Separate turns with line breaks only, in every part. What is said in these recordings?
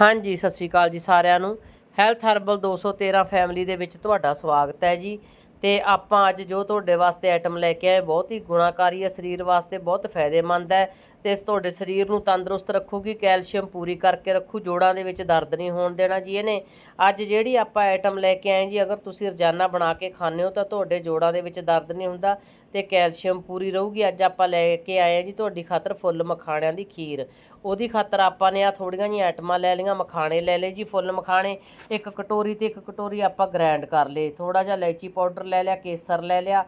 ਹਾਂਜੀ, ਸਤਿ ਸ਼੍ਰੀ ਅਕਾਲ ਜੀ ਸਾਰਿਆਂ ਨੂੰ। ਹੈਲਥ ਹਰਬਲ 213 ਫੈਮਿਲੀ ਦੇ ਵਿੱਚ ਤੁਹਾਡਾ ਸਵਾਗਤ ਹੈ ਜੀ। ਤੇ ਆਪਾਂ ਅੱਜ ਜੋ ਤੁਹਾਡੇ ਵਾਸਤੇ ਆਈਟਮ ਲੈ ਕੇ ਆਏ, ਬਹੁਤ ਹੀ ਗੁਣਾਕਾਰੀ ਹੈ, ਸਰੀਰ ਵਾਸਤੇ ਬਹੁਤ ਫਾਇਦੇਮੰਦ ਹੈ। ਤੇ ਇਸ ਤੁਹਾਡੇ ਸਰੀਰ ਨੂੰ ਤੰਦਰੁਸਤ ਰੱਖੂਗੀ, ਕੈਲਸ਼ੀਅਮ ਪੂਰੀ ਕਰਕੇ ਰੱਖੂ, ਜੋੜਾਂ ਦੇ ਵਿੱਚ ਦਰਦ ਨਹੀਂ ਹੋਣ ਦੇਣਾ ਜੀ ਇਹਨੇ। ਅੱਜ ਜਿਹੜੀ ਆਪਾਂ ਆਈਟਮ ਲੈ ਕੇ ਆਏ ਜੀ, ਅਗਰ ਤੁਸੀਂ ਰੋਜ਼ਾਨਾ ਬਣਾ ਕੇ ਖਾਂਦੇ ਹੋ ਤਾਂ ਤੁਹਾਡੇ ਜੋੜਾਂ ਦੇ ਵਿੱਚ ਦਰਦ ਨਹੀਂ ਹੁੰਦਾ ਤੇ ਕੈਲਸ਼ੀਅਮ ਪੂਰੀ ਰਹੂਗੀ। ਅੱਜ ਆਪਾਂ ਲੈ ਕੇ ਆਏ ਹਾਂ ਜੀ ਤੁਹਾਡੀ ਖਾਤਰ ਫੁੱਲ ਮਖਾਣਿਆਂ ਦੀ ਖੀਰ। ਉਹਦੀ ਖਾਤਰ ਆਪਾਂ ਨੇ ਆ ਥੋੜੀਆਂ ਜਿਹੀਆਂ ਆਈਟਮਾਂ ਲੈ ਲਈਆਂ, ਮਖਾਣੇ ਲੈ ਲਏ ਜੀ ਫੁੱਲ ਮਖਾਣੇ। ਇੱਕ ਕਟੋਰੀ ਤੇ ਇੱਕ ਕਟੋਰੀ ਆਪਾਂ ਗ੍ਰਾਈਂਡ ਕਰ ਲਏ। ਥੋੜਾ ਜਿਹਾ ਇਲਾਇਚੀ ਪਾਊਡਰ ਲੈ ਲਿਆ, ਕੇਸਰ ਲੈ ਲਿਆ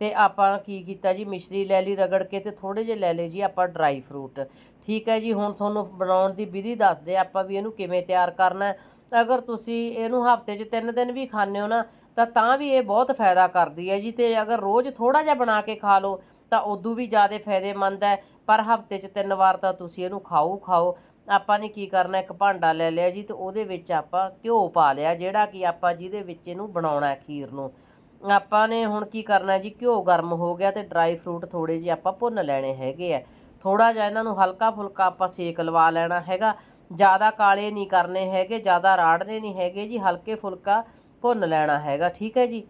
ਤੇ ਆਪਾਂ ਕੀ ਕੀਤਾ ਜੀ, ਮਿਸ਼ਰੀ ਲੈ ਲਈ ਰਗੜ ਕੇ ਤੇ ਥੋੜੇ ਜਿਹੇ ਲੈ ਲਏ ਜੀ ਆਪਾਂ ਡਰਾਈ ਫਰੂਟ ਠੀਕ ਹੈ ਜੀ, ਹੁਣ ਤੁਹਾਨੂੰ ਬਣਾਉਣ ਦੀ ਵਿਧੀ ਦੱਸਦੇ ਆਪਾਂ ਵੀ ਇਹਨੂੰ ਕਿਵੇਂ ਤਿਆਰ ਕਰਨਾ ਅਗਰ ਤੁਸੀਂ ਇਹਨੂੰ ਹਫ਼ਤੇ 'ਚ ਤਿੰਨ ਦਿਨ ਵੀ ਖਾਂਦੇ ਹੋ ਨਾ, ਤਾਂ ਤਾਂ ਵੀ ਇਹ ਬਹੁਤ ਫਾਇਦਾ ਕਰਦੀ ਹੈ ਜੀ। ਤੇ ਅਗਰ ਰੋਜ਼ ਥੋੜਾ ਜਿਹਾ ਬਣਾ ਕੇ ਖਾ ਲਓ, ਤਾਂ ਉਦੋਂ ਵੀ ਜ਼ਿਆਦਾ ਫਾਇਦੇਮੰਦ ਹੈ। ਪਰ ਹਫ਼ਤੇ 'ਚ ਤਿੰਨ ਵਾਰ ਤਾਂ ਤੁਸੀਂ ਇਹਨੂੰ ਖਾਓ ਖਾਓ। ਆਪਾਂ ਨੇ ਕੀ ਕਰਨਾ, ਇੱਕ ਭਾਂਡਾ ਲੈ ਲਿਆ ਜੀ ਤੇ ਉਹਦੇ ਵਿੱਚ ਆਪਾਂ ਘਿਓ ਪਾ ਲਿਆ, ਜਿਹੜਾ ਕਿ ਆਪਾਂ ਜਿਹਦੇ ਵਿੱਚ ਇਹਨੂੰ ਬਣਾਉਣਾ ਖੀਰ ਨੂੰ। ਆਪਾਂ ਨੇ ਹੁਣ ਕੀ ਕਰਨਾ ਜੀ, ਘਿਓ ਗਰਮ ਹੋ ਗਿਆ ਤੇ ਡਰਾਈ ਫਰੂਟ ਥੋੜੇ ਜਿਹੇ ਆਪਾਂ ਭੁੰਨ ਲੈਣੇ ਹੈਗੇ ਆ। ਥੋੜਾ ਜਿਹਾ ਇਹਨਾਂ ਨੂੰ ਹਲਕਾ ਫੁਲਕਾ ਆਪਾਂ ਸੇਕ ਲਵਾ ਲੈਣਾ ਹੈਗਾ। ਜ਼ਿਆਦਾ ਕਾਲੇ ਨਹੀਂ ਕਰਨੇ ਹੈਗੇ, ਜ਼ਿਆਦਾ ਰਾੜਨੇ ਨਹੀਂ ਹੈਗੇ ਜੀ, ਹਲਕੇ ਫੁਲਕਾ ਭੁੰਨ ਲੈਣਾ ਹੈਗਾ, ਠੀਕ ਹੈ ਜੀ?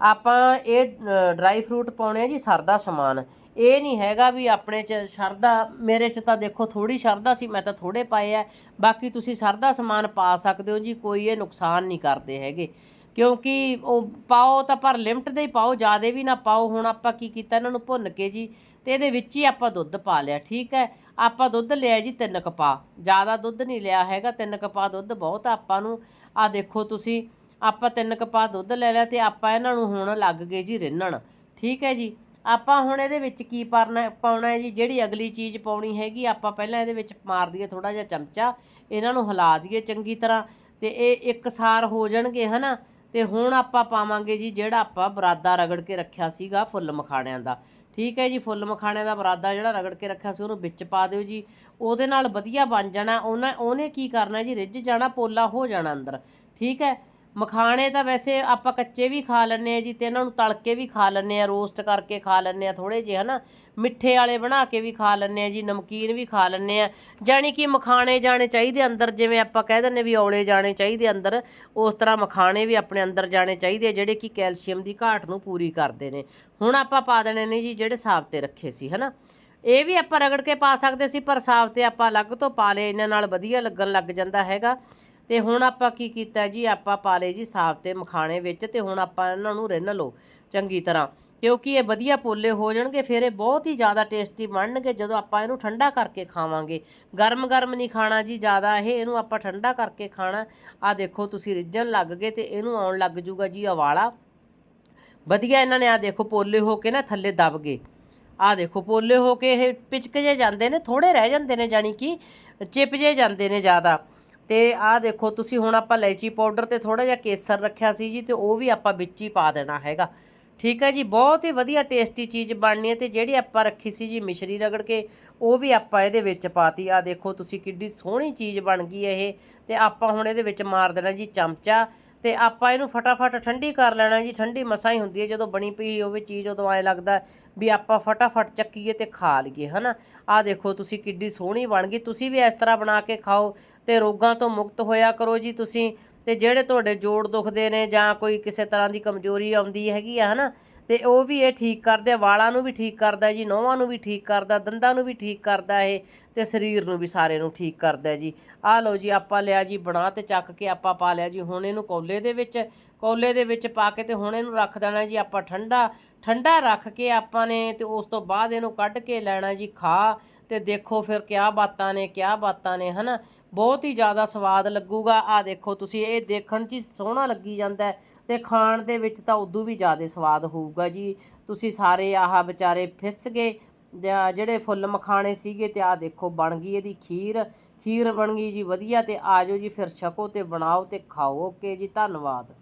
ਆਪਾਂ ਇਹ ਡਰਾਈ ਫਰੂਟ ਪਾਉਣੇ ਆ ਜੀ ਸਰਦਾ ਸਮਾਨ। ਇਹ ਨਹੀਂ ਹੈਗਾ ਵੀ ਆਪਣੇ ਚ ਸ਼ਰਦਾ, ਮੇਰੇ ਚ ਤਾਂ ਦੇਖੋ ਥੋੜੀ ਸ਼ਰਦਾ ਸੀ, ਮੈਂ ਤਾਂ ਥੋੜੇ ਪਾਏ ਆ। ਬਾਕੀ ਤੁਸੀਂ ਸਰਦਾ ਸਮਾਨ ਪਾ ਸਕਦੇ ਹੋ ਜੀ, ਕੋਈ ਇਹ ਨੁਕਸਾਨ ਨਹੀਂ ਕਰਦੇ ਹੈਗੇ। ਕਿਉਂਕਿ ਉਹ ਪਾਓ ਤਾਂ ਪਰ ਲਿਮਟ ਦੇ ਹੀ ਪਾਓ, ਜਿਆਦੇ ਵੀ ਨਾ ਪਾਓ। ਹੁਣ ਆਪਾਂ ਕੀ ਕੀਤਾ, ਇਹਨਾਂ ਨੂੰ ਭੁੰਨ ਕੇ ਜੀ ਤੇ ਇਹਦੇ ਵਿੱਚ ਹੀ ਆਪਾਂ ਦੁੱਧ ਪਾ ਲਿਆ, ਠੀਕ ਹੈ? ਆਪਾਂ ਦੁੱਧ ਲਿਆ ਜੀ ਤਿੰਨ ਕਪਾ ਜ਼ਿਆਦਾ ਦੁੱਧ ਨਹੀਂ ਲਿਆ ਹੈਗਾ, ਤਿੰਨ ਕਪਾ ਦੁੱਧ ਬਹੁਤ ਆਪਾਂ ਨੂੰ। ਆ ਦੇਖੋ ਤੁਸੀਂ, ਆਪਾਂ ਤਿੰਨ ਕਪਾ ਦੁੱਧ ਲੈ ਲਿਆ ਤੇ ਆਪਾਂ ਇਹਨਾਂ ਨੂੰ ਹੁਣ ਲੱਗ ਗਏ ਜੀ ਰਿੰਨਣ, ਠੀਕ ਹੈ ਜੀ? ਆਪਾਂ ਹੁਣ ਇਹਦੇ ਵਿੱਚ ਕੀ ਪਾਉਣਾ ਪਾਉਣਾ ਹੈ ਜੀ? ਜਿਹੜੀ ਅਗਲੀ ਚੀਜ਼ ਪਾਉਣੀ ਹੈਗੀ, ਆਪਾਂ ਪਹਿਲਾਂ ਇਹਦੇ ਵਿੱਚ ਮਾਰ ਦਈਏ ਥੋੜਾ ਜਿਹਾ ਚਮਚਾ, ਇਹਨਾਂ ਨੂੰ ਹਿਲਾ ਦਈਏ ਚੰਗੀ ਤਰ੍ਹਾਂ ਤੇ ਇਹ ਇੱਕਸਾਰ ਹੋ ਜਾਣਗੇ, ਹਨਾ? ਤੇ ਹੁਣ ਆਪਾਂ ਪਾਵਾਂਗੇ ਜੀ ਜਿਹੜਾ ਆਪਾਂ ਬਰਾਦਾ ਰਗੜ ਕੇ ਰੱਖਿਆ ਸੀਗਾ ਫੁੱਲ ਮਖਾਣਿਆਂ ਦਾ। ਠੀਕ ਹੈ ਜੀ, ਫੁੱਲ ਮਖਾਣਿਆਂ ਦਾ ਬਰਾਦਾ ਜਿਹੜਾ ਰਗੜ ਕੇ ਰੱਖਿਆ ਸੀ, ਉਹਨੂੰ ਵਿੱਚ ਪਾ ਦਿਓ ਜੀ। ਉਹਦੇ ਨਾਲ ਵਧੀਆ ਬਣ ਜਾਣਾ, ਉਹਨਾਂ ਉਹਨੇ ਕੀ ਕਰਨਾ ਜੀ, ਰਿੱਝ ਜਾਣਾ, ਪੋਲਾ ਹੋ ਜਾਣਾ ਅੰਦਰ। ਠੀਕ ਹੈ ਮਖਾਣੇ ਤਾਂ ਵੈਸੇ ਆਪਾਂ ਕੱਚੇ ਵੀ ਖਾ ਲੈਂਦੇ ਆ ਜੀ ਤੇ ਇਹਨਾਂ ਨੂੰ ਤਲ ਕੇ ਵੀ ਖਾ ਲੈਂਦੇ ਆ ਰੋਸਟ ਕਰਕੇ ਖਾ ਲੈਂਦੇ ਆ ਥੋੜੇ ਜਿਹੇ, ਹਨਾ। ਮਿੱਠੇ ਵਾਲੇ ਬਣਾ ਕੇ ਵੀ ਖਾ ਲੈਂਦੇ ਆ ਜੀ, ਨਮਕੀਨ ਵੀ ਖਾ ਲੈਂਦੇ ਆ ਜਾਣੀ ਕਿ ਮਖਾਣੇ ਜਾਣੇ ਚਾਹੀਦੇ ਅੰਦਰ, ਜਿਵੇਂ ਆਪਾਂ ਕਹਿ ਦਿੰਦੇ ਵੀ ਔਲੇ ਜਾਣੇ ਚਾਹੀਦੇ ਅੰਦਰ, ਉਸ ਤਰ੍ਹਾਂ ਮਖਾਣੇ ਵੀ ਆਪਣੇ ਅੰਦਰ ਜਾਣੇ ਚਾਹੀਦੇ ਆ, ਜਿਹੜੇ ਕਿ ਕੈਲਸ਼ੀਅਮ ਦੀ ਘਾਟ ਨੂੰ ਪੂਰੀ ਕਰਦੇ ਨੇ। ਹੁਣ ਆਪਾਂ ਪਾ ਦੇਣੇ ਨੇ ਜੀ ਜਿਹੜੇ ਸਾਫ਼ ਤੇ ਰੱਖੇ ਸੀ, ਹਨਾ। ਇਹ ਵੀ ਆਪਾਂ ਰਗੜ ਕੇ ਪਾ ਸਕਦੇ ਸੀ, ਪਰ ਸਾਫਤੇ ਆਪਾਂ ਅਲੱਗ ਤੋਂ ਪਾ ਲਏ ਇਹਨਾਂ ਨਾਲ ਵਧੀਆ ਲੱਗਣ ਲੱਗ ਜਾਂਦਾ ਹੈਗਾ। ਤੇ ਹੁਣ ਆਪਾਂ ਕੀ ਕੀਤਾ ਜੀ? ਆਪਾਂ ਪਾ ਲਏ ਜੀ ਸਾਫ਼ ਤੇ ਮਖਾਣੇ ਵਿੱਚ ਤੇ ਹੁਣ ਆਪਾਂ ਇਹਨਾਂ ਨੂੰ ਰਿੰਨ ਲਓ ਚੰਗੀ ਤਰ੍ਹਾਂ। ਕਿਉਂਕਿ ਇਹ ਵਧੀਆ ਪੋਲੇ ਹੋ ਜਾਣਗੇ, ਫਿਰ ਇਹ ਬਹੁਤ ਹੀ ਜ਼ਿਆਦਾ ਟੇਸਟੀ ਬਣਨਗੇ ਜਦੋਂ ਆਪਾਂ ਇਹਨੂੰ ਠੰਡਾ ਕਰਕੇ ਖਾਵਾਂਗੇ। ਗਰਮ ਗਰਮ ਨਹੀਂ ਖਾਣਾ ਜੀ ਜ਼ਿਆਦਾ ਇਹ, ਇਹਨੂੰ ਆਪਾਂ ਠੰਡਾ ਕਰਕੇ ਖਾਣਾ। ਆ ਦੇਖੋ ਤੁਸੀਂ ਰਿੱਝਣ ਲੱਗ ਗਏ ਤੇ ਇਹਨੂੰ ਆਉਣ ਲੱਗ ਜੂਗਾ ਜੀ ਉਵਾਲਾ ਵਧੀਆ ਇਹਨਾਂ ਨੇ ਆ ਦੇਖੋ ਪੋਲੇ ਹੋ ਕੇ ਨਾ ਥੱਲੇ ਦਬ ਗਏ। ਆ ਦੇਖੋ ਪੋਲੇ ਹੋ ਕੇ ਇਹ ਪਿਚਕ ਜੇ ਜਾਂਦੇ ਨੇ ਥੋੜੇ ਰਹਿ ਜਾਂਦੇ ਨੇ ਜਾਨੀ ਕਿ ਚਿਪ ਜੇ ਜਾਂਦੇ ਨੇ ਜ਼ਿਆਦਾ। ਤੇ ਆਹ ਦੇਖੋ, ਤੁਸੀਂ ਹੁਣ ਆਪਾਂ ਇਲਾਇਚੀ ਪਾਊਡਰ ਤੇ ਥੋੜਾ ਜਿਹਾ ਕੇਸਰ ਰੱਖਿਆ ਸੀ ਜੀ ਤੇ ਉਹ ਵੀ ਆਪਾਂ ਵਿੱਚ ਹੀ ਪਾ ਦੇਣਾ ਹੈਗਾ। ਠੀਕ ਹੈ ਜੀ, ਬਹੁਤ ਹੀ ਵਧੀਆ ਟੇਸਟੀ ਚੀਜ਼ ਬਣਨੀ ਹੈ ਤੇ ਜਿਹੜੀ ਆਪਾਂ ਰੱਖੀ ਸੀ ਜੀ ਮਿਸ਼ਰੀ ਰਗੜ ਕੇ, ਉਹ ਵੀ ਆਪਾਂ ਇਹਦੇ ਵਿੱਚ ਪਾਤੀ। ਆ ਦੇਖੋ, ਤੁਸੀਂ ਕਿੱਡੀ ਸੋਹਣੀ ਚੀਜ਼ ਬਣ ਗਈ ਇਹ ਤੇ ਆਪਾਂ ਹੁਣ ਇਹਦੇ ਵਿੱਚ ਮਾਰ ਦੇਣਾ ਜੀ ਚਮਚਾ ਤੇ ਆਪਾਂ ਇਹਨੂੰ ਫਟਾਫਟ ਠੰਡੀ ਕਰ ਲੈਣਾ ਜੀ, ਠੰਡੀ ਮਸਾਂ ਹੀ ਹੁੰਦੀ ਹੈ, ਜਦੋਂ ਬਣੀ ਪਈ ਹੋਵੇ ਚੀਜ਼ ਉਦੋਂ ਐ ਲੱਗਦਾ ਵੀ ਆਪਾਂ ਫਟਾਫਟ ਚੱਕੀਏ ਤੇ ਖਾ ਲਈਏ, ਹਨਾ? ਆ ਦੇਖੋ, ਤੁਸੀਂ ਕਿੱਡੀ ਸੋਹਣੀ ਬਣ ਗਈ। ਤੁਸੀਂ ਵੀ ਇਸ ਤਰ੍ਹਾਂ ਬਣਾ ਕੇ ਖਾਓ ਤੇ ਰੋਗਾਂ ਤੋਂ ਮੁਕਤ ਹੋਇਆ ਕਰੋ ਜੀ ਤੁਸੀਂ। ਤੇ ਜਿਹੜੇ ਤੁਹਾਡੇ ਜੋੜ ਦੁਖਦੇ ਨੇ ਜਾਂ ਕੋਈ ਕਿਸੇ ਤਰ੍ਹਾਂ ਦੀ ਕਮਜ਼ੋਰੀ ਆਉਂਦੀ ਹੈਗੀ ਆ, ਹਨਾ? ਤੇ ਉਹ ਵੀ ਇਹ ਠੀਕ ਕਰਦੇ ਆ, ਵਾਲਾਂ ਨੂੰ ਵੀ ਠੀਕ ਕਰਦਾ ਜੀ ਨੋਹਾਂ ਨੂੰ ਵੀ ਠੀਕ ਕਰਦਾ, ਦੰਦਾਂ ਨੂੰ ਵੀ ਠੀਕ ਕਰਦਾ ਇਹ, ਤੇ ਸਰੀਰ ਨੂੰ ਵੀ ਸਾਰੇ ਨੂੰ ਠੀਕ ਕਰਦਾ ਜੀ। ਆਹ ਲਓ ਜੀ, ਆਪਾਂ ਲਿਆ ਜੀ ਬਣਾ ਤੇ ਚੱਕ ਕੇ ਆਪਾਂ ਪਾ ਲਿਆ ਜੀ, ਹੁਣ ਇਹਨੂੰ ਕੌਲੇ ਦੇ ਵਿੱਚ, ਕੌਲੇ ਦੇ ਵਿੱਚ ਪਾ ਕੇ ਤੇ ਹੁਣ ਇਹਨੂੰ ਰੱਖ ਦੇਣਾ ਜੀ ਆਪਾਂ ਠੰਡਾ ਠੰਡਾ ਰੱਖ ਕੇ ਆਪਾਂ ਨੇ ਤੇ ਉਸ ਤੋਂ ਬਾਅਦ ਇਹਨੂੰ ਕੱਢ ਕੇ ਲੈਣਾ ਜੀ ਖਾ ਤੇ ਦੇਖੋ ਫਿਰ ਕਿਆ ਬਾਤਾਂ ਨੇ, ਕਿਆ ਬਾਤਾਂ ਨੇ, ਹਨਾ? ਬਹੁਤ ਹੀ ਜ਼ਿਆਦਾ ਸਵਾਦ ਲੱਗੂਗਾ। ਆ ਦੇਖੋ ਤੁਸੀਂ, ਇਹ ਦੇਖਣ 'ਚ ਹੀ ਸੋਹਣਾ ਲੱਗੀ ਜਾਂਦਾ ਹੈ ਤੇ ਖਾਣ ਦੇ ਵਿੱਚ ਤਾਂ ਉਦੋਂ ਵੀ ਜ਼ਿਆਦਾ ਸਵਾਦ ਹੋਊਗਾ ਜੀ। ਤੁਸੀਂ ਸਾਰੇ ਆਹ ਵਿਚਾਰੇ ਫਿਸ ਗਏ, ਜਾਂ ਜਿਹੜੇ ਫੁੱਲ ਮਖਾਣੇ ਸੀਗੇ ਤੇ ਆ ਦੇਖੋ ਬਣ ਗਈ ਇਹਦੀ ਖੀਰ। ਖੀਰ ਬਣ ਗਈ ਜੀ, ਵਧੀਆ ਤੇ ਆਜੋ ਜੀ, ਫਿਰ ਛਕੋ ਤੇ ਬਣਾਓ ਤੇ ਖਾਓ। ਓਕੇ ਜੀ, ਧੰਨਵਾਦ।